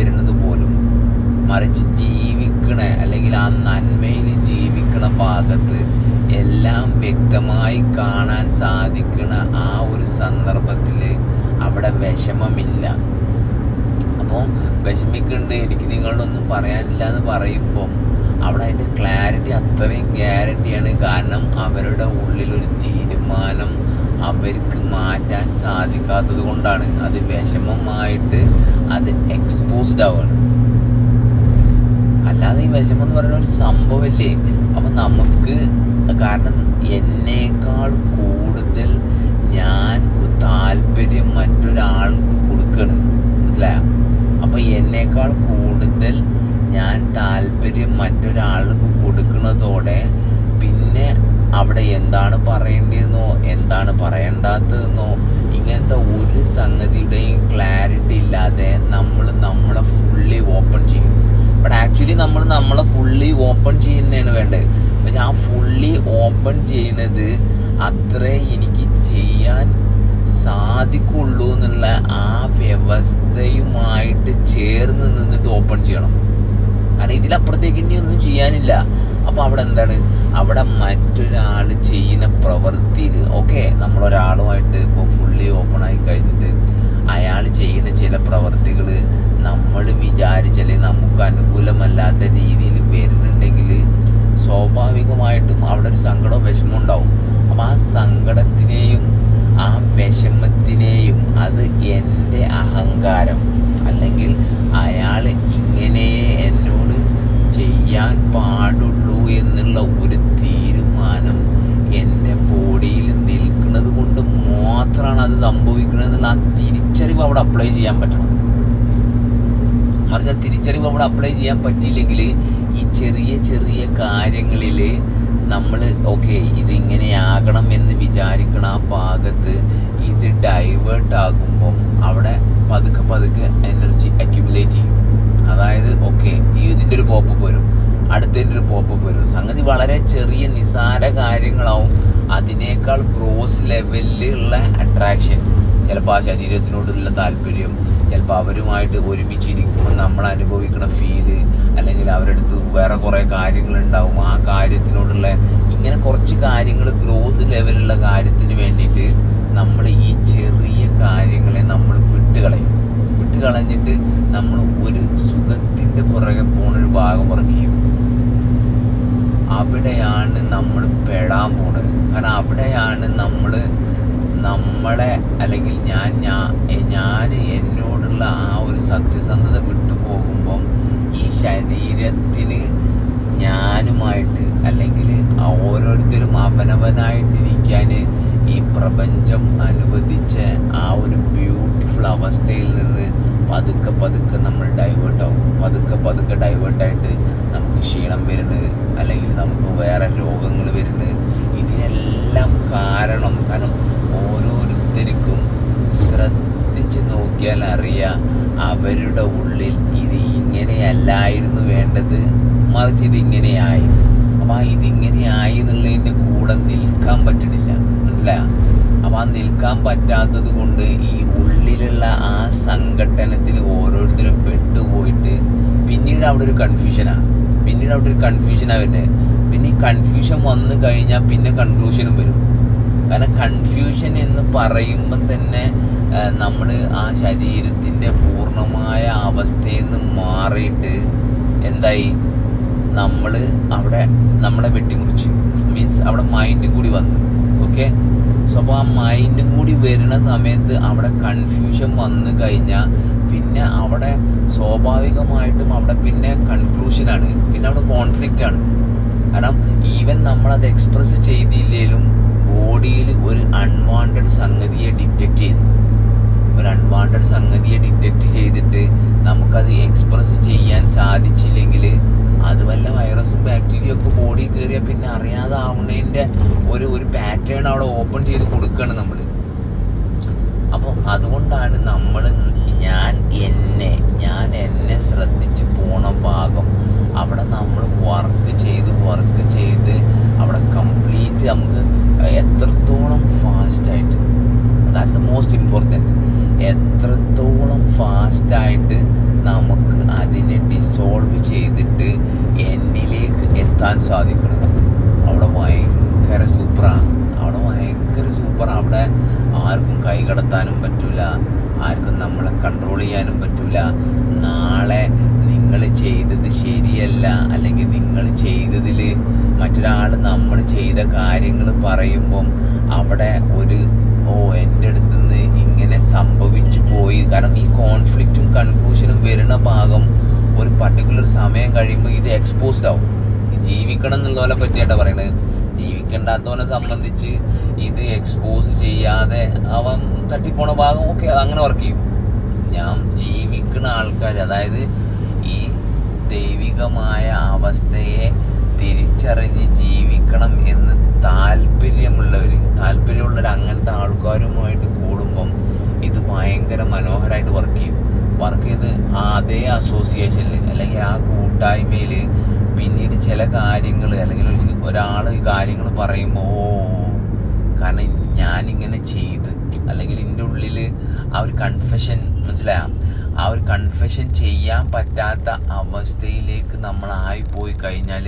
വരുന്നത് പോലും മറിച്ച് ജീവിക്കണ അല്ലെങ്കിൽ ആ നന്മയിൽ ജീവിക്കണ ഭാഗത്ത് എല്ലാം വ്യക്തമായി കാണാൻ സാധിക്കണ ആ ഒരു സന്ദർഭത്തിൽ അവിടെ വിഷമമില്ല. അപ്പോൾ വിഷമിക്കുന്നുണ്ട് എനിക്ക് നിങ്ങളോടൊന്നും പറയാനില്ല എന്ന് പറയുമ്പം അവിടെ അതിന്റെ ക്ലാരിറ്റി അത്രയും ഗ്യാരണ്ടിയാണ് കാരണം അവരുടെ ഉള്ളിൽ ഒരു തീരുമാനം അവർക്ക് മാറ്റാൻ സാധിക്കാത്തത് കൊണ്ടാണ് അത് വിഷമമായിട്ട് അത് എക്സ്പോസ്ഡ് ആവുകയാണ് അല്ലാതെ ഈ വിഷമം എന്ന് പറയുന്ന ഒരു സംഭവമല്ലേ? അപ്പൊ നമുക്ക് കാരണം എന്നേക്കാൾ കൂടുതൽ ഞാൻ താല്പര്യം മറ്റൊരാൾക്ക് കൊടുക്കണം. മനസ്സിലായോ? അപ്പൊ എന്നേക്കാൾ കൂടുതൽ ഞാൻ താല്പര്യം മറ്റൊരാൾക്ക് കൊടുക്കുന്നതോടെ അവിടെ എന്താണ് പറയേണ്ടതെന്നോ എന്താണ് പറയേണ്ടാത്തതെന്നോ ഇങ്ങനത്തെ ഒരു സംഗതിയുടെയും ക്ലാരിറ്റി ഇല്ലാതെ നമ്മൾ നമ്മളെ ഫുള്ളി ഓപ്പൺ ചെയ്യും. ബട്ട് ആക്ച്വലി നമ്മൾ നമ്മളെ ഫുള്ളി ഓപ്പൺ ചെയ്യുന്നതാണ് വേണ്ടത്. പക്ഷെ ആ ഫുള്ളി ഓപ്പൺ ചെയ്യുന്നത് അത്രേ എനിക്ക് ചെയ്യാൻ സാധിക്കുള്ളൂ എന്നുള്ള ആ വ്യവസ്ഥയുമായിട്ട് ചേർന്ന് നിന്നിട്ട് ഓപ്പൺ ചെയ്യണം. കാരണം ഇതിലപ്പുറത്തേക്ക് ഇനി ഒന്നും ചെയ്യാനില്ല. അപ്പൊ അവിടെ എന്താണ്? അവിടെ മറ്റൊരാൾ ചെയ്യുന്ന പ്രവൃത്തിയിൽ ഓക്കെ നമ്മളൊരാളുമായിട്ട് ഇപ്പോൾ ഫുള്ളി ഓപ്പൺ ആയി കഴിഞ്ഞിട്ട് അയാൾ ചെയ്യുന്ന ചില പ്രവൃത്തികൾ നമ്മൾ വിചാരിച്ചല്ലേ നമുക്ക് അനുകൂലമല്ലാത്ത രീതിയിൽ വരുന്നുണ്ടെങ്കിൽ സ്വാഭാവികമായിട്ടും അവിടെ ഒരു സങ്കടവും വിഷമവും ഉണ്ടാവും. അപ്പൊ ആ സങ്കടത്തിനെയും ആ വിഷമത്തിനെയും അത് എന്റെ അഹങ്കാരം. അല്ലെങ്കിൽ അയാൾ ഇങ്ങനെ എന്നോട് ചെയ്യാൻ പാടുള്ളൂ എന്നുള്ള ഒരു തീരുമാനം എന്റെ ബോഡിയിൽ നിൽക്കുന്നത് കൊണ്ട് മാത്രമാണ് അത് സംഭവിക്കുന്നത് എന്നുള്ള ആ തിരിച്ചറിവ് അവിടെ അപ്ലൈ ചെയ്യാൻ പറ്റണം. മറിച്ച് തിരിച്ചറിവ് അവിടെ അപ്ലൈ ചെയ്യാൻ പറ്റിയില്ലെങ്കിൽ ഈ ചെറിയ ചെറിയ കാര്യങ്ങളിൽ നമ്മൾ ഓക്കെ ഇതിങ്ങനെയാകണം എന്ന് വിചാരിക്കണ ആ ഭാഗത്ത് ഇത് ഡൈവേർട്ട് ആകുമ്പം അവിടെ പതുക്കെ പതുക്കെ എനർജി അക്യുമുലേറ്റ് ചെയ്യും. അതായത് ഓക്കെ ഇതിന്റെ ഒരു പോപ്പ് വരും. അടുത്തതിന്റെ ഒരു പോപ്പ് വരും. സംഗതി വളരെ ചെറിയ നിസാര കാര്യങ്ങളാവും. അതിനേക്കാൾ ഗ്രോസ് ലെവലിലുള്ള അട്രാക്ഷൻ ചിലപ്പോൾ ആ ശരീരത്തിനോടുള്ള താല്പര്യം ചിലപ്പോൾ അവരുമായിട്ട് ഒരുമിച്ചിരിക്കുമ്പോൾ നമ്മൾ അനുഭവിക്കുന്ന ഫീൽ അല്ലെങ്കിൽ അവരുടെ അടുത്ത് വേറെ കുറേ കാര്യങ്ങളുണ്ടാവും. ആ കാര്യത്തിനോടുള്ള ഇങ്ങനെ കുറച്ച് കാര്യങ്ങൾ ഗ്രോസ് ലെവലുള്ള കാര്യത്തിന് വേണ്ടിയിട്ട് നമ്മൾ ഈ ചെറിയ കാര്യങ്ങളെ നമ്മൾ വിട്ടുകളയും. വിട്ടുകളഞ്ഞിട്ട് നമ്മൾ ഒരു സുഖത്തിന്റെ പുറകെ പോണൊരു ഭാഗം കുറയ്ക്കും. അവിടെയാണ് നമ്മൾ പെടാൻ പോണത്. കാരണം അവിടെയാണ് നമ്മൾ നമ്മളെ അല്ലെങ്കിൽ ഞാൻ ഞാൻ എന്നോടുള്ള ആ ഒരു സത്യസന്ധത വിട്ടു പോകുമ്പം ഈ ശരീരത്തിന് ഞാനുമായിട്ട് അല്ലെങ്കിൽ ഓരോരുത്തരും അവനവനായിട്ടിരിക്കാൻ ഈ പ്രപഞ്ചം അനുവദിച്ച ആ ഒരു ബ്യൂട്ടിഫുൾ അവസ്ഥയിൽ നിന്ന് പതുക്കെ പതുക്കെ നമ്മൾ ഡൈവേർട്ട് ആവും. പതുക്കെ പതുക്കെ ഡൈവേർട്ടായിട്ട് നമുക്ക് ക്ഷീണം വരുന്നത് അല്ലെങ്കിൽ നമുക്ക് വേറെ രോഗങ്ങൾ വരുന്നത്. ഇതിനെല്ലാം കാരണം കാരണം ഓരോരുത്തർക്കും ശ്രദ്ധിച്ച് നോക്കിയാൽ അറിയാം അവരുടെ ഉള്ളിൽ ഇത് ഇങ്ങനെയല്ലായിരുന്നു വേണ്ടത്. മറിച്ച് ഇതിങ്ങനെയായി അപ്പം ആ ഇതിങ്ങനെയായി എന്നുള്ളതിന്റെ കൂടെ നിൽക്കാൻ പറ്റണില്ല. മനസ്സിലായ? അപ്പൊ ആ നിൽക്കാൻ പറ്റാത്തത് കൊണ്ട് ഈ ഉള്ളിലുള്ള ആ സംഘട്ടനത്തിൽ ഓരോരുത്തരും പെട്ടുപോയിട്ട് പിന്നീട് അവിടെ ഒരു കൺഫ്യൂഷനാ പിന്നീട് അവിടെ ഒരു കൺഫ്യൂഷനാ വരുന്നത്. പിന്നെ ഈ കൺഫ്യൂഷൻ വന്നു കഴിഞ്ഞാൽ പിന്നെ കൺക്ലൂഷനും വരും. കാരണം കൺഫ്യൂഷൻ എന്ന് പറയുമ്പോൾ തന്നെ നമ്മൾ ആ ശരീരത്തിന്റെ പൂർണമായ അവസ്ഥയിൽ നിന്ന് മാറിയിട്ട് എന്തായി? നമ്മൾ അവിടെ നമ്മളെ വെട്ടിമുറിച്ച്. മീൻസ് അവിടെ മൈൻഡ് കൂടി വന്നു. ഓക്കെ സോ അപ്പോൾ ആ മൈൻഡും കൂടി വരുന്ന സമയത്ത് അവിടെ കൺഫ്യൂഷൻ വന്നു കഴിഞ്ഞാൽ പിന്നെ അവിടെ സ്വാഭാവികമായിട്ടും അവിടെ പിന്നെ കൺക്ലൂഷനാണ് പിന്നെ അവിടെ കോൺഫ്ലിക്റ്റ് ആണ്. കാരണം ഈവൻ നമ്മളത് എക്സ്പ്രസ് ചെയ്തില്ലേലും ബോഡിയിൽ ഒരു അൺവാണ്ടഡ് സംഗതിയെ ഡിറ്റക്ട് ചെയ്തു. ഒരു അൺവാണ്ടഡ് സംഗതിയെ ഡിറ്റക്ട് ചെയ്തിട്ട് നമുക്കത് എക്സ്പ്രസ് ചെയ്യാൻ സാധിച്ചില്ലെങ്കിൽ അത് വല്ല വൈറസും ബാക്ടീരിയ ഒക്കെ ബോഡി കയറിയാൽ പിന്നെ അറിയാതെ ആവുന്നതിന്റെ ഒരു ഒരു പാറ്റേൺ അവിടെ ഓപ്പൺ ചെയ്ത് കൊടുക്കുകയാണ് നമ്മൾ അപ്പോൾ അതുകൊണ്ടാണ് നമ്മൾ ഞാൻ എന്നെ ഞാൻ എന്നെ ശ്രദ്ധിച്ച് പോണ ഭാഗം അവിടെ നമ്മൾ വർക്ക് ചെയ്ത് വർക്ക് ചെയ്ത് അവിടെ കംപ്ലീറ്റ് നമുക്ക് എത്രത്തോളം ഫാസ്റ്റായിട്ട് ദാറ്റ്സ് ദ മോസ്റ്റ് ഇമ്പോർട്ടന്റ് എത്രത്തോളം ഫാസ്റ്റായിട്ട് നമുക്ക് അതിനെ ഡിസോൾവ് ചെയ്തിട്ട് എന്നിലേക്ക് എത്താൻ സാധിക്കുന്നത് അവിടെ ഭയങ്കര സൂപ്പറാണ് അവിടെ ഭയങ്കര സൂപ്പറാണ് അവിടെ ആർക്കും കൈ കടത്താനും പറ്റില്ല ആർക്കും നമ്മളെ കൺട്രോൾ ചെയ്യാനും പറ്റില്ല നാളെ നിങ്ങൾ ചെയ്തത് ശരിയല്ല അല്ലെങ്കിൽ നിങ്ങൾ ചെയ്തതിൽ മറ്റൊരാൾ നമ്മൾ ചെയ്ത കാര്യങ്ങൾ പറയുമ്പം അവിടെ ഒരു ഓ എന്റെ അടുത്ത് നിന്ന് ഇങ്ങനെ സംഭവിച്ചു പോയി. കാരണം ഈ കോൺഫ്ലിക്റ്റും കൺക്ലൂഷനും വരുന്ന ഭാഗം ഒരു പർട്ടിക്കുലർ സമയം കഴിയുമ്പോൾ ഇത് എക്സ്പോസ്ഡ് ആവും. ജീവിക്കണം എന്നുള്ളവരെ പറ്റിയാട്ടാ പറയണത്. ജീവിക്കണ്ടാത്തവനെ സംബന്ധിച്ച് ഇത് എക്സ്പോസ് ചെയ്യാതെ അവൻ തട്ടിപ്പോണ ഭാഗം ഓക്കെ അത് അങ്ങനെ വർക്ക് ചെയ്യും. ഞാൻ ജീവിക്കുന്ന ആൾക്കാർ അതായത് ഈ ദൈവികമായ അവസ്ഥയെ തിരിച്ചറിഞ്ഞ് ജീവിക്കണം എന്ന് താല്പര്യമുള്ളവർ താല്പര്യമുള്ളവർ അങ്ങനത്തെ ആൾക്കാരുമായിട്ട് കൂടുമ്പം ഇത് ഭയങ്കര മനോഹരമായിട്ട് വർക്ക് ചെയ്യും. വർക്ക് ചെയ്ത് അതേ അസോസിയേഷനിൽ അല്ലെങ്കിൽ ആ കൂട്ടായ്മയിൽ പിന്നീട് ചില കാര്യങ്ങൾ അല്ലെങ്കിൽ ഒരു ഒരാൾ കാര്യങ്ങൾ പറയുമ്പോൾ ഓ കാരണം ഞാനിങ്ങനെ ചെയ്ത്. അല്ലെങ്കിൽ എന്റെ ഉള്ളിൽ ആ ഒരു കൺഫെഷൻ മനസ്സിലായ? ആ ഒരു കൺഫെഷൻ ചെയ്യാൻ പറ്റാത്ത അവസ്ഥയിലേക്ക് നമ്മൾ പോയി കഴിഞ്ഞാൽ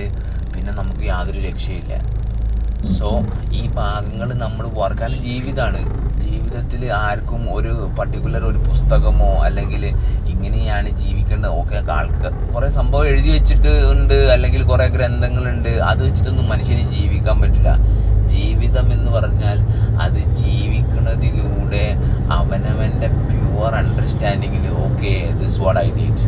പിന്നെ നമുക്ക് യാതൊരു രക്ഷയില്ല. സോ ഈ ഭാഗങ്ങൾ നമ്മൾ കാരണം ജീവിതമാണ് ജീവിതത്തിൽ ആർക്കും ഒരു പർട്ടിക്കുലർ ഒരു പുസ്തകമോ അല്ലെങ്കിൽ ഇങ്ങനെയാണ് ജീവിക്കേണ്ടത്. ഓക്കെ ആൾക്ക് കുറെ സംഭവം എഴുതി വെച്ചിട്ട് ഉണ്ട്. അല്ലെങ്കിൽ കുറെ ഗ്രന്ഥങ്ങളുണ്ട് അത് വെച്ചിട്ടൊന്നും മനുഷ്യന് ജീവിക്കാൻ പറ്റില്ല. ജീവിതം എന്ന് പറഞ്ഞാൽ അത് ജീവിക്കുന്നതിലൂടെ അവനവന്റെ pure അണ്ടർസ്റ്റാൻഡിങ്ങിൽ okay this what I did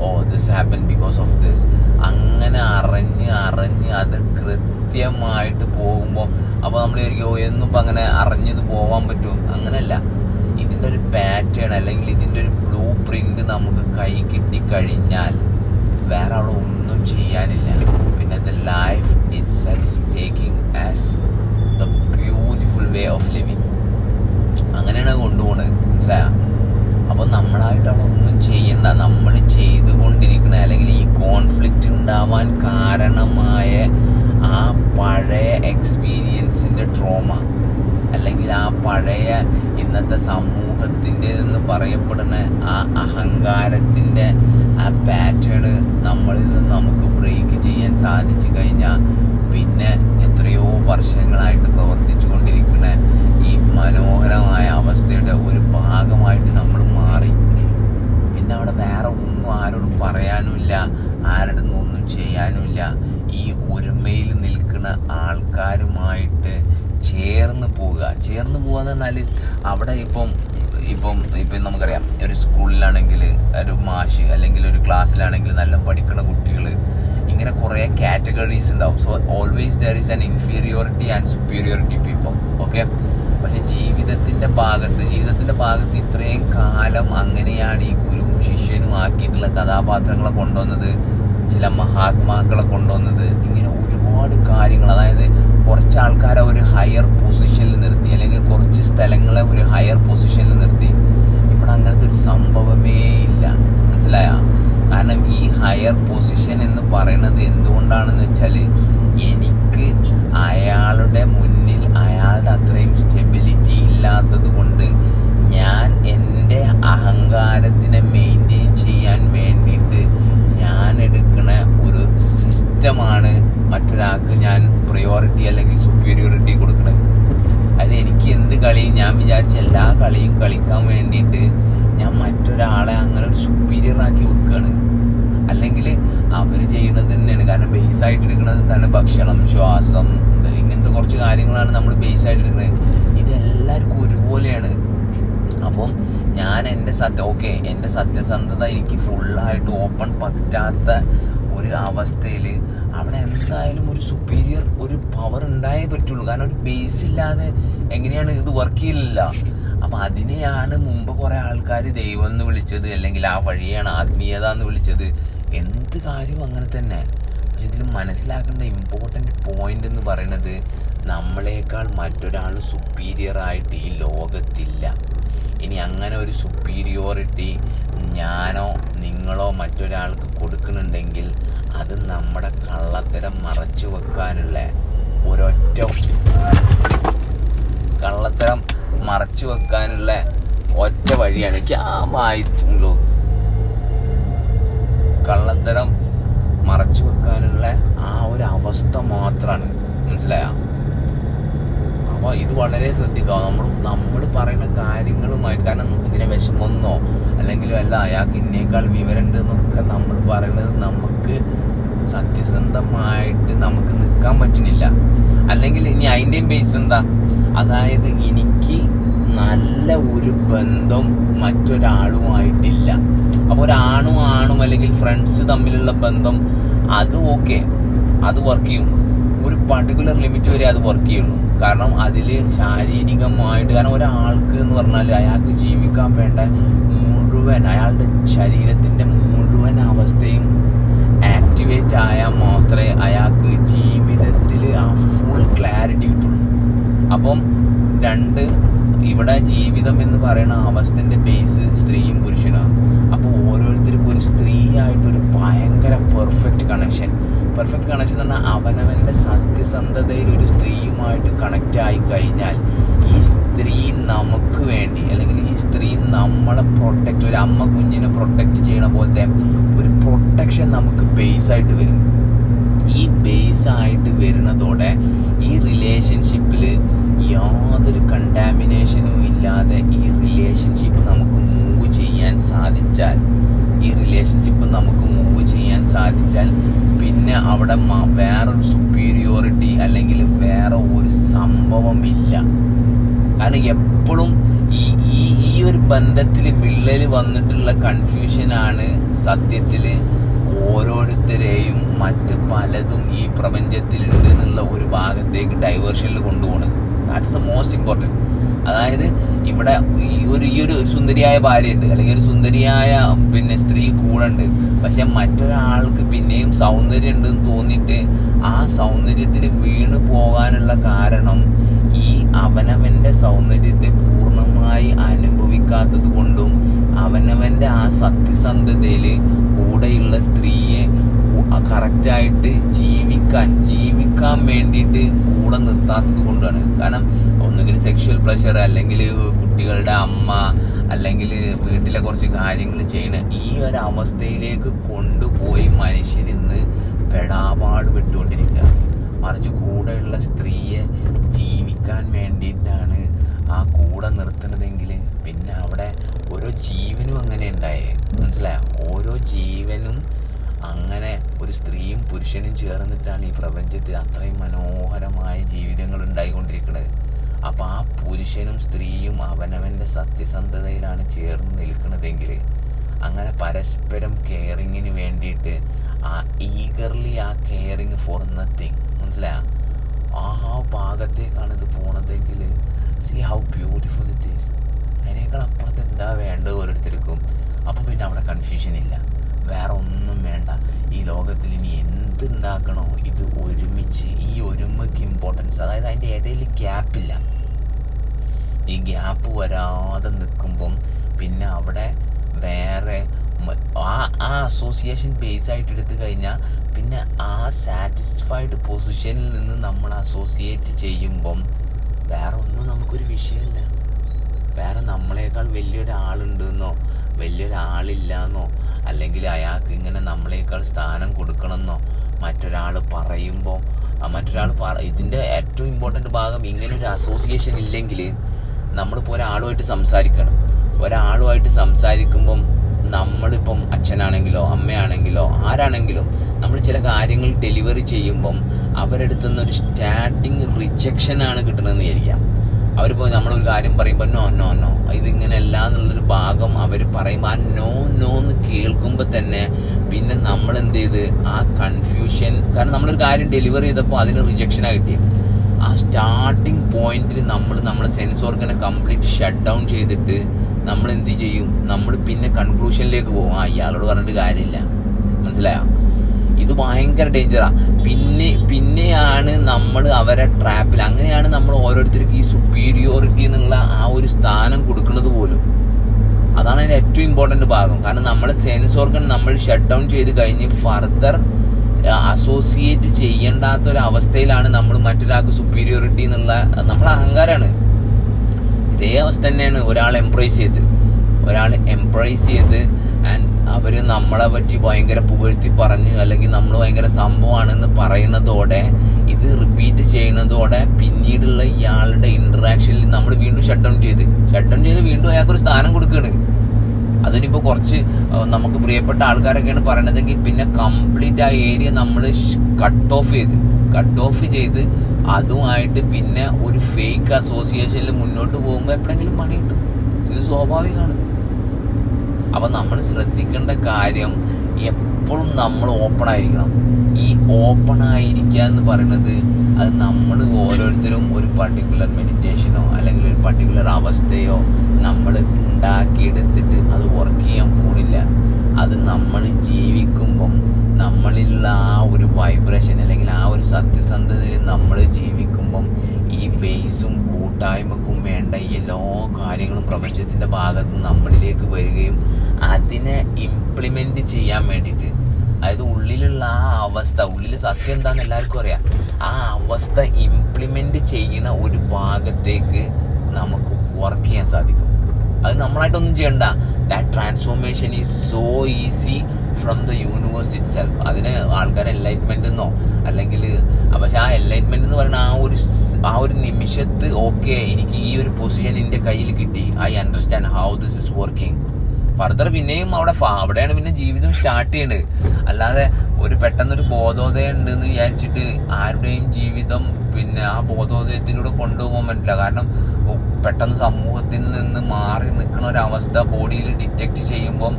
oh this happen because of this അങ്ങനെ അറിഞ്ഞ് അറിഞ്ഞ് അത് കൃത്യമായിട്ട് പോകുമ്പോൾ അപ്പോൾ നമ്മൾ ഓ എന്നിപ്പോൾ അങ്ങനെ അറിഞ്ഞത് പോകാൻ പറ്റും അങ്ങനെയല്ല ഇതിന്റെ ഒരു പാറ്റേൺ അല്ലെങ്കിൽ ഇതിന്റെ ഒരു ബ്ലൂ പ്രിന്റ് നമുക്ക് കൈ കിട്ടിക്കഴിഞ്ഞാൽ വേറെ അവിടെ ഒന്നും ചെയ്യാനില്ല. പിന്നെ the life itself taking as the beautiful way of living അങ്ങനെയാണ് കൊണ്ടുപോകുന്നത് മനസ്സിലായോ? അപ്പോൾ നമ്മളായിട്ടാണ് ഒന്നും ചെയ്യണ്ട. നമ്മൾ ചെയ്തുകൊണ്ടിരിക്കണ അല്ലെങ്കിൽ ഈ കോൺഫ്ലിക്റ്റ് ഉണ്ടാവാൻ കാരണമായ ആ പഴയ എക്സ്പീരിയൻസിന്റെ ട്രോമ അല്ലെങ്കിൽ ആ പഴയ ഇന്നത്തെ സമൂഹത്തിന്റെ എന്ന് പറയപ്പെടുന്ന ആ അഹങ്കാരത്തിന്റെ ആ പാറ്റേണ് നമ്മളിൽ നിന്ന് നമുക്ക് ബ്രേക്ക് ചെയ്യാൻ സാധിച്ചു കഴിഞ്ഞാൽ പിന്നെ എത്രയോ വർഷങ്ങളായിട്ട് പ്രവർത്തിച്ചു കൊണ്ടിരിക്കുന്ന മനോഹരമായ അവസ്ഥയുടെ ഒരു ഭാഗമായിട്ട് നമ്മൾ മാറി. പിന്നെ അവിടെ വേറെ ഒന്നും ആരോടും പറയാനുമില്ല ആരുടെ ഒന്നും ചെയ്യാനുമില്ല. ഈ ഒരുമയിൽ നിൽക്കുന്ന ആൾക്കാരുമായിട്ട് ചേർന്ന് പോവുക. ചേർന്ന് പോവുക എന്ന് അവിടെ ഇപ്പം ഇപ്പം ഇപ്പം നമുക്കറിയാം ഒരു സ്കൂളിലാണെങ്കിൽ ഒരു മാഷ് അല്ലെങ്കിൽ ഒരു ക്ലാസ്സിലാണെങ്കിൽ നല്ല പഠിക്കുന്ന കുട്ടികൾ ഇങ്ങനെ കുറേ കാറ്റഗറീസ് ഉണ്ടാവും. So always there is an inferiority and superiority people okay പക്ഷെ ജീവിതത്തിന്റെ ഭാഗത്ത് ജീവിതത്തിന്റെ ഭാഗത്ത് ഇത്രയും കാലം അങ്ങനെയാണ് ഈ ഗുരുവും ശിഷ്യനും ആക്കിയിട്ടുള്ള കഥാപാത്രങ്ങളെ കൊണ്ടുവന്നത് ചില മഹാത്മാക്കളെ കൊണ്ടുവന്നത്. ഇങ്ങനെ ഒരുപാട് കാര്യങ്ങൾ. അതായത് കുറച്ച് ആൾക്കാരെ ഒരു ഹയർ പൊസിഷനിൽ നിർത്തി അല്ലെങ്കിൽ കുറച്ച് സ്ഥലങ്ങളെ ഒരു ഹയർ പൊസിഷനിൽ നിർത്തി. ഇവിടെ അങ്ങനത്തെ ഒരു സംഭവമേ ഇല്ല. മനസ്സിലായ? കാരണം ഈ ഹയർ പൊസിഷൻ എന്ന് പറയുന്നത് എന്തുകൊണ്ടാണെന്ന് വെച്ചാൽ എനിക്ക് അയാളുടെ മുന്നിൽ അത്രയും സ്റ്റെബിലിറ്റി ഇല്ലാത്തത് കൊണ്ട് ഞാൻ എന്റെ അഹങ്കാരത്തിനെ മെയിന്റെയിൻ ചെയ്യാൻ വേണ്ടിയിട്ട് ഞാൻ എടുക്കുന്ന ഒരു സിസ്റ്റമാണ് മറ്റൊരാൾക്ക് ഞാൻ പ്രയോറിറ്റി അല്ലെങ്കിൽ സുപ്പീരിയോറിറ്റി കൊടുക്കുന്നത് അത് എനിക്ക് എന്ത് കളി ഞാൻ വിചാരിച്ച എല്ലാ കളിയും കളിക്കാൻ വേണ്ടിയിട്ട് ഞാൻ മറ്റൊരാളെ അങ്ങനെ ഒരു സുപ്പീരിയർ ആക്കി വെക്കുകയാണ് അല്ലെങ്കിൽ അവർ ചെയ്യുന്നത് തന്നെയാണ്. കാരണം ബേസ് ആയിട്ട് എടുക്കുന്നത് എന്താണ്? ഭക്ഷണം ശ്വാസം ഇങ്ങനത്തെ കുറച്ച് കാര്യങ്ങളാണ് നമ്മൾ ബേസ് ആയിട്ട് എടുക്കുന്നത്. ഇതെല്ലാവർക്കും ഒരുപോലെയാണ്. അപ്പം ഞാൻ എന്റെ സത്യ ഓക്കെ എന്റെ സത്യസന്ധത എനിക്ക് ഫുള്ളായിട്ട് ഓപ്പൺ പറ്റാത്ത ഒരു അവസ്ഥയിൽ അവിടെ എന്തായാലും ഒരു സുപ്പീരിയർ ഒരു പവർ ഉണ്ടായേ പറ്റുള്ളൂ. കാരണം ഒരു ബേസ് ഇല്ലാതെ എങ്ങനെയാണ് ഇത് വർക്ക് ചെയ്യില്ല അപ്പം അതിനെയാണ് മുമ്പ് കുറേ ആൾക്കാർ ദൈവം എന്ന് വിളിച്ചത് അല്ലെങ്കിൽ ആ വഴിയാണ് ആത്മീയത എന്ന് വിളിച്ചത്. എന്ത് കാര്യവും അങ്ങനെ തന്നെ. ഇതിൽ മനസ്സിലാക്കേണ്ട ഇമ്പോർട്ടന്റ് പോയിന്റ് എന്ന് പറയുന്നത് നമ്മളെക്കാൾ മറ്റൊരാൾ സുപ്പീരിയർ ആയിട്ട് ഈ ലോകത്തില്ല. ഇനി അങ്ങനെ ഒരു സുപ്പീരിയോറിറ്റി ഞാനോ നിങ്ങളോ മറ്റൊരാൾക്ക് കൊടുക്കുന്നുണ്ടെങ്കിൽ അത് നമ്മുടെ കള്ളത്തരം മറച്ചു വെക്കാനുള്ള ഒരൊറ്റ കള്ളത്തരം മറച്ചു വെക്കാനുള്ള ഒറ്റ വഴിയാണ്. ക്യാ വായിച്ചുള്ളൂ മറച്ചു വെക്കാനുള്ള ആ ഒരു അവസ്ഥ മാത്രമാണ് മനസ്സിലായ? അപ്പോൾ ഇത് വളരെ ശ്രദ്ധിക്കാം നമ്മൾ നമ്മൾ പറയുന്ന കാര്യങ്ങളുമായി കാരണം ഇതിനെ വിഷമമെന്നോ അല്ലെങ്കിൽ അല്ല അയാൾക്ക് ഇന്നേക്കാൾ വിവരമുണ്ടെന്നൊക്കെ നമ്മൾ പറയുന്നത് നമുക്ക് സത്യസന്ധമായിട്ട് നമുക്ക് നിൽക്കാൻ പറ്റുന്നില്ല. അല്ലെങ്കിൽ ഇനി അതിന്റെയും ബേസ് എന്താ? അതായത് എനിക്ക് നല്ല ഒരു ബന്ധം മറ്റൊരാളുമായിട്ടില്ല. അപ്പോൾ ഒരാണും ആണും അല്ലെങ്കിൽ ഫ്രണ്ട്സ് തമ്മിലുള്ള ബന്ധം അത് ഓക്കെ അത് വർക്ക് ചെയ്യും. ഒരു പർട്ടിക്കുലർ ലിമിറ്റ് വരെ അത് വർക്ക് ചെയ്യുള്ളൂ. കാരണം അതിൽ ശാരീരികമായിട്ട് കാരണം ഒരാൾക്ക് എന്ന് പറഞ്ഞാൽ അയാൾക്ക് ജീവിക്കാൻ വേണ്ട മുഴുവൻ അയാളുടെ ശരീരത്തിന്റെ മുഴുവൻ അവസ്ഥയും ആക്ടിവേറ്റ് ആയാൽ മാത്രമേ അയാൾക്ക് ജീവിതത്തിൽ ആ ഫുൾ ക്ലാരിറ്റി കിട്ടുള്ളൂ. അപ്പം രണ്ട് ഇവിടെ ജീവിതം എന്ന് പറയുന്ന അവസ്ഥന്റെ ബേസ് സ്ത്രീയും പുരുഷനാണ് അപ്പോൾ ഓരോരുത്തർക്കും ഒരു സ്ത്രീയായിട്ടൊരു ഭയങ്കര പെർഫെക്റ്റ് കണക്ഷൻ പെർഫെക്റ്റ് കണക്ഷൻ എന്ന് പറഞ്ഞാൽ അവനവന്റെ സത്യസന്ധതയിൽ ഒരു സ്ത്രീയുമായിട്ട് കണക്റ്റ് ആയി കഴിഞ്ഞാൽ ഈ സ്ത്രീ നമുക്ക് വേണ്ടി അല്ലെങ്കിൽ ഈ സ്ത്രീ നമ്മളെ പ്രൊട്ടക്റ്റ് ഒരു അമ്മ കുഞ്ഞിനെ പ്രൊട്ടക്റ്റ് ചെയ്യണ പോലത്തെ ഒരു പ്രൊട്ടക്ഷൻ നമുക്ക് ബേസ് ആയിട്ട് വരും. ഈ ബേസ് ആയിട്ട് വരുന്നതോടെ ഈ കണ്ടാമിനേഷനും ഇല്ലാതെ ഈ റിലേഷൻഷിപ്പ് നമുക്ക് മൂവ് ചെയ്യാൻ സാധിച്ചാൽ ഈ റിലേഷൻഷിപ്പ് നമുക്ക് മൂവ് ചെയ്യാൻ സാധിച്ചാൽ പിന്നെ അവിടെ വേറൊരു സുപ്പീരിയോറിറ്റി അല്ലെങ്കിൽ വേറെ ഒരു സംഭവം ഇല്ല കാരണം എപ്പോഴും ഈ ഈ ഈ ഒരു ബന്ധത്തിൽ വിള്ളൽ വന്നിട്ടുള്ള കൺഫ്യൂഷനാണ് സത്യത്തിൽ ഓരോരുത്തരെയും മറ്റ് പലതും ഈ പ്രപഞ്ചത്തിലുണ്ട് എന്നുള്ള ഒരു ഭാഗത്തേക്ക് ഡൈവേർഷനിൽ കൊണ്ടുപോകുന്നത് ദാറ്റ്സ് ദ മോസ്റ്റ് ഇമ്പോർട്ടന്റ് അതായത് ഇവിടെ ഈ ഒരു ഈ ഒരു സുന്ദരിയായ ഭാര്യയുണ്ട്. അല്ലെങ്കിൽ ഒരു സുന്ദരിയായ പിന്നെ സ്ത്രീ കൂടെ ഉണ്ട് പക്ഷെ മറ്റൊരാൾക്ക് പിന്നെയും സൗന്ദര്യം ഉണ്ടെന്ന് തോന്നിയിട്ട് ആ സൗന്ദര്യത്തിൽ വീണു പോകാനുള്ള കാരണം ഈ അവനവന്റെ സൗന്ദര്യത്തെ പൂർണമായി അനുഭവിക്കാത്തത് കൊണ്ടും അവനവന്റെ ആ സത്യസന്ധതയിൽ കൂടെയുള്ള സ്ത്രീയെ കറക്റ്റായിട്ട് ജീവിക്കാൻ ജീവിക്കാൻ വേണ്ടിയിട്ട് കൂടെ നിർത്താത്തത് കൊണ്ടാണ് കാരണം ഒന്നുകിൽ സെക്ഷൽ പ്ലഷർ അല്ലെങ്കിൽ കുട്ടികളുടെ അമ്മ അല്ലെങ്കിൽ വീട്ടിലെ കുറച്ച് കാര്യങ്ങൾ ചെയ്യണ ഈ ഒരു അവസ്ഥയിലേക്ക് കൊണ്ടുപോയി മനുഷ്യൻ ഇന്ന് പെടാപാട് വിട്ടുകൊണ്ടിരിക്കുക മറിച്ച് കൂടെയുള്ള സ്ത്രീയെ ജീവിക്കാൻ വേണ്ടിയിട്ടാണ് ആ കൂടെ നിർത്തുന്നതെങ്കിൽ പിന്നെ അവിടെ ഓരോ ജീവനും അങ്ങനെ ഉണ്ടായേ. മനസ്സിലായ? ഓരോ ജീവനും അങ്ങനെ ഒരു സ്ത്രീയും പുരുഷനും ചേർന്നിട്ടാണ് ഈ പ്രപഞ്ചത്തിൽ അത്രയും മനോഹരമായ ജീവിതങ്ങൾ ഉണ്ടായിക്കൊണ്ടിരിക്കുന്നത് അപ്പം ആ പുരുഷനും സ്ത്രീയും അവനവന്റെ സത്യസന്ധതയിലാണ് ചേർന്ന് നിൽക്കുന്നതെങ്കിൽ അങ്ങനെ പരസ്പരം കെയറിങ്ങിന് വേണ്ടിയിട്ട് ആ ഈഗർലി ആ കെയറിങ് ഫോർ നത്തിങ് മനസ്സിലായോ? ആ ഭാഗത്തേക്കാണ് ഇത് പോണതെങ്കിൽ see how beautiful it is അതിനേക്കാൾ അപ്പുറത്ത് എന്താ വേണ്ടത് ഓരോരുത്തർക്കും. അപ്പം പിന്നെ അവിടെ കൺഫ്യൂഷൻ ഇല്ല. വേറെ ഒന്നും വേണ്ട. ഈ ലോകത്തിൽ ഇനി എന്തുണ്ടാക്കണോ? ഇത് ഒരുമിച്ച് ഈ ഒരുമയ്ക്ക് ഇമ്പോർട്ടൻസ് അതായത് അതിന്റെ ഇടയിൽ ഗ്യാപ്പില്ല ഈ ഗ്യാപ്പ് വരാതെ നിൽക്കുമ്പം പിന്നെ അവിടെ വേറെ ആ ആ അസോസിയേഷൻ ബേസ് ആയിട്ട് എടുത്തു കഴിഞ്ഞാൽ പിന്നെ ആ സാറ്റിസ്ഫൈഡ് പൊസിഷനിൽ നിന്ന് നമ്മൾ അസോസിയേറ്റ് ചെയ്യുമ്പം വേറെ ഒന്നും നമുക്കൊരു വിഷയമല്ല. വേറെ നമ്മളെക്കാൾ വലിയൊരാളുണ്ടെന്നോ വലിയൊരാളില്ലെന്നോ അല്ലെങ്കിൽ അയാൾക്ക് ഇങ്ങനെ നമ്മളേക്കാൾ സ്ഥാനം കൊടുക്കണമെന്നോ മറ്റൊരാൾ പറയുമ്പോൾ മറ്റൊരാൾ പറ ഇതിന്റെ ഏറ്റവും ഇമ്പോർട്ടന്റ് ഭാഗം ഇങ്ങനെ ഒരു അസോസിയേഷൻ ഇല്ലെങ്കിൽ നമ്മളിപ്പോൾ ഒരാളുമായിട്ട് സംസാരിക്കണം. ഒരാളുമായിട്ട് സംസാരിക്കുമ്പം നമ്മളിപ്പം അച്ഛനാണെങ്കിലോ അമ്മയാണെങ്കിലോ ആരാണെങ്കിലും നമ്മൾ ചില കാര്യങ്ങൾ ഡെലിവറി ചെയ്യുമ്പം അവരെടുത്തുനിന്ന് ഒരു സ്റ്റാർട്ടിങ് റിജക്ഷനാണ് കിട്ടണമെന്ന് വിചാരിക്കാം. അവരിപ്പോൾ നമ്മളൊരു കാര്യം പറയുമ്പോൾ നോ നോ നോ. ഇതിങ്ങനെയല്ല എന്നുള്ളൊരു ഭാഗം അവർ പറയുമ്പോൾ ആ നോ നോ എന്ന് കേൾക്കുമ്പോൾ തന്നെ പിന്നെ നമ്മൾ എന്ത് ചെയ്ത് ആ കൺഫ്യൂഷൻ കാരണം നമ്മളൊരു കാര്യം ഡെലിവർ ചെയ്തപ്പോൾ അതിന് റിജക്ഷനാണ് കിട്ടിയത് ആ സ്റ്റാർട്ടിങ് പോയിന്റിൽ നമ്മൾ നമ്മളെ സെൻസ് ഓർഗനെ കംപ്ലീറ്റ് ഷട്ട് ഡൗൺ ചെയ്തിട്ട് നമ്മൾ എന്ത് ചെയ്യും? നമ്മൾ പിന്നെ കൺക്ലൂഷനിലേക്ക് പോകും. ആ ഇയാളോട് പറഞ്ഞിട്ട് കാര്യമില്ല. മനസ്സിലായോ? ഇത് ഭയങ്കര ഡേഞ്ചറാണ് പിന്നെ പിന്നെയാണ് നമ്മൾ അവരെ ട്രാപ്പിൽ അങ്ങനെയാണ് നമ്മൾ ഓരോരുത്തർക്കും ഈ സുപ്പീരിയോറിറ്റി എന്നുള്ള ആ ഒരു സ്ഥാനം കൊടുക്കുന്നത് പോലും. അതാണ് അതിന്റെ ഏറ്റവും ഇമ്പോർട്ടന്റ് ഭാഗം. കാരണം നമ്മൾ സെൻസ് ഓർഗൻ നമ്മൾ ഷട്ട് ഡൗൺ ചെയ്ത് കഴിഞ്ഞ് ഫർദർ അസോസിയേറ്റ് ചെയ്യേണ്ടാത്ത ഒരു അവസ്ഥയിലാണ് നമ്മൾ മറ്റൊരാൾക്ക് സുപ്പീരിയോറിറ്റി എന്നുള്ള നമ്മളെ അഹങ്കാരമാണ് ഇതേ അവസ്ഥ തന്നെയാണ് ഒരാൾ എംപ്രൈസ് ചെയ്ത്. ഒരാൾ എംപ്രൈസ് ചെയ്ത് ആൻഡ് അവർ നമ്മളെ പറ്റി ഭയങ്കര പുകഴ്ത്തി പറഞ്ഞു അല്ലെങ്കിൽ നമ്മൾ ഭയങ്കര സംഭവമാണെന്ന് പറയുന്നതോടെ ഇത് റിപ്പീറ്റ് ചെയ്യുന്നതോടെ പിന്നീടുള്ള ഇയാളുടെ ഇൻട്രാക്ഷനിൽ നമ്മൾ വീണ്ടും ഷട്ട് ഡൗൺ ചെയ്ത്. ഷട്ട് ഡൗൺ ചെയ്ത് വീണ്ടും അയാൾക്കൊരു സ്ഥാനം കൊടുക്കുകയാണ്. അതിനിപ്പോൾ കുറച്ച് നമുക്ക് പ്രിയപ്പെട്ട ആൾക്കാരൊക്കെയാണ് പറയണതെങ്കിൽ പിന്നെ കംപ്ലീറ്റ് ആ ഏരിയ നമ്മൾ കട്ട് ഓഫ് ചെയ്ത്. കട്ട് ഓഫ് ചെയ്ത് അതുമായിട്ട് പിന്നെ ഒരു ഫേക്ക് അസോസിയേഷനിൽ മുന്നോട്ട് പോകുമ്പോൾ എപ്പോഴെങ്കിലും പണി കിട്ടും. ഇത് സ്വാഭാവികമാണ്. അപ്പൊ നമ്മൾ ശ്രദ്ധിക്കേണ്ട കാര്യം എപ്പോഴും നമ്മൾ ഓപ്പൺ ആയിരിക്കണം. ഈ ഓപ്പൺ ആയിരിക്കുക എന്ന് പറയുന്നത് അത് നമ്മൾ ഓരോരുത്തരും ഒരു പർട്ടിക്കുലർ മെഡിറ്റേഷനോ അല്ലെങ്കിൽ ഒരു പർട്ടിക്കുലർ അവസ്ഥയോ നമ്മൾ ഉണ്ടാക്കിയെടുത്തിട്ട് അത് വർക്ക് ചെയ്യാൻ പോണില്ല. അത് നമ്മൾ ജീവിക്കുമ്പം നമ്മളിലുള്ള ആ ഒരു വൈബ്രേഷൻ അല്ലെങ്കിൽ ആ ഒരു സത്യസന്ധതയിൽ നമ്മൾ ജീവിക്കുമ്പം ഈ ഫേസും കൂട്ടായ്മക്കും കാര്യങ്ങളും പ്രപഞ്ചത്തിന്റെ ഭാഗത്ത് നമ്മളിലേക്ക് വരികയും അതിനെ ഇംപ്ലിമെന്റ് ചെയ്യാൻ വേണ്ടിയിട്ട്. അതായത് ഉള്ളിലുള്ള ആ അവസ്ഥ ഉള്ളിൽ സത്യം എന്താണെന്ന് എല്ലാവർക്കും അറിയാം. ആ അവസ്ഥ ഇംപ്ലിമെന്റ് ചെയ്യുന്ന ഒരു ഭാഗത്തേക്ക് നമുക്ക് വർക്ക് ചെയ്യാൻ സാധിക്കും. അത് നമ്മളായിട്ടൊന്നും ചെയ്യണ്ട. That transformation is so easy from the universe itself അതിന് ആൾക്കാർ എൻലൈറ്റ്മെന്റ് എന്നോ അല്ലെങ്കിൽ പക്ഷെ ആ എൻലൈറ്റ്മെന്റ് എന്ന് പറയുന്ന ആ ഒരു ആ ഒരു നിമിഷത്ത് ഓക്കെ എനിക്ക് ഈ ഒരു പൊസിഷൻ എന്റെ കയ്യിൽ കിട്ടി. I understand how this is working further പിന്നെയും അവിടെ അവിടെയാണ് പിന്നെ ജീവിതം സ്റ്റാർട്ട് ചെയ്യുന്നത് അല്ലാതെ ഒരു പെട്ടെന്നൊരു ബോധോദയം ഉണ്ട് എന്ന് വിചാരിച്ചിട്ട് ആരുടെയും ജീവിതം പിന്നെ ആ ബോധോദയത്തിലൂടെ കൊണ്ടുപോകാൻ പറ്റില്ല. കാരണം പെട്ടെന്ന് സമൂഹത്തിൽ നിന്ന് മാറി നിൽക്കുന്ന ഒരവസ്ഥ ബോഡിയിൽ ഡിറ്റക്ട് ചെയ്യുമ്പം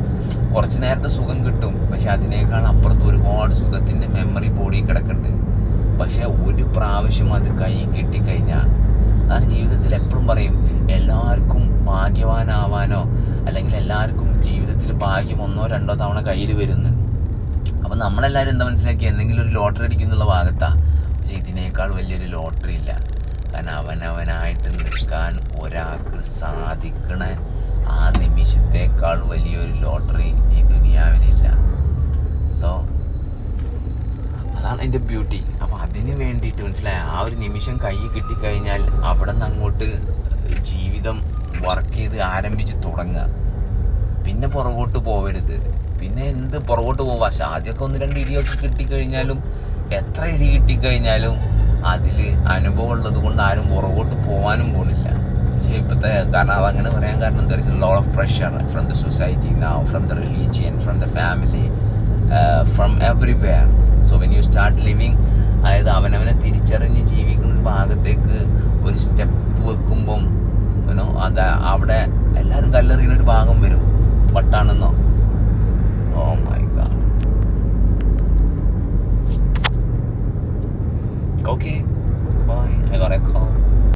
കുറച്ച് നേരത്തെ സുഖം കിട്ടും. പക്ഷെ അതിനേക്കാൾ അപ്പുറത്ത് ഒരുപാട് സുഖത്തിന്റെ മെമ്മറി ബോഡി കിടക്കുന്നുണ്ട് പക്ഷെ ഒരു പ്രാവശ്യം അത് കൈ കിട്ടിക്കഴിഞ്ഞാൽ അതാണ് ജീവിതത്തിൽ എപ്പോഴും പറയും എല്ലാവർക്കും ഭാഗ്യവാനാവാനോ അല്ലെങ്കിൽ എല്ലാവർക്കും ജീവിതത്തിൽ ഭാഗ്യം ഒന്നോ രണ്ടോ തവണ കയ്യിൽ വരുന്നു. അപ്പൊ നമ്മളെല്ലാവരും എന്താ മനസ്സിലാക്കി എന്തെങ്കിലും ഒരു ലോട്ടറി അടിക്കുന്നുള്ള ഭാഗത്താ. പക്ഷെ ഇതിനേക്കാൾ വലിയൊരു ലോട്ടറി ഇല്ല. കാരണം അവനവനായിട്ട് നിൽക്കാൻ ഒരാൾക്ക് സാധിക്കണ ആ നിമിഷത്തേക്കാൾ വലിയൊരു ലോട്ടറി ഈ ദുനിയാവിലില്ല. സോ അതാണ് എന്റെ ബ്യൂട്ടി. അപ്പൊ അതിന് വേണ്ടിയിട്ട് മനസ്സിലായ ആ ഒരു നിമിഷം കൈ കിട്ടിക്കഴിഞ്ഞാൽ അവിടെ നിന്ന് അങ്ങോട്ട് ജീവിതം വർക്ക് ചെയ്ത് ആരംഭിച്ച് തുടങ്ങുക. പിന്നെ പുറകോട്ട് പോവരുത്. പിന്നെ എന്ത് പുറകോട്ട് പോവാ? പക്ഷെ ആദ്യമൊക്കെ ഒന്ന് രണ്ട് ഇടിയൊക്കെ കിട്ടിക്കഴിഞ്ഞാലും എത്ര ഇടി കിട്ടിക്കഴിഞ്ഞാലും അതിൽ അനുഭവം ഉള്ളത് കൊണ്ട് ആരും പുറകോട്ട് പോകാനും പോണില്ല. പക്ഷേ ഇപ്പോഴത്തെ കാരണം അതങ്ങനെ പറയാൻ കാരണം there is a lot of pressure from the society now from the religion from the family from everywhere so when you start living അതായത് അവനവനെ തിരിച്ചറിഞ്ഞ് ജീവിക്കുന്ന ഭാഗത്തേക്ക് ഒരു സ്റ്റെപ്പ് വെക്കുമ്പം അത് അവിടെ എല്ലാവരും കല്ലെറിയുന്ന ഒരു ഭാഗം വരും. പട്ടാണെന്നോ? ഓ my God okay bye I got a call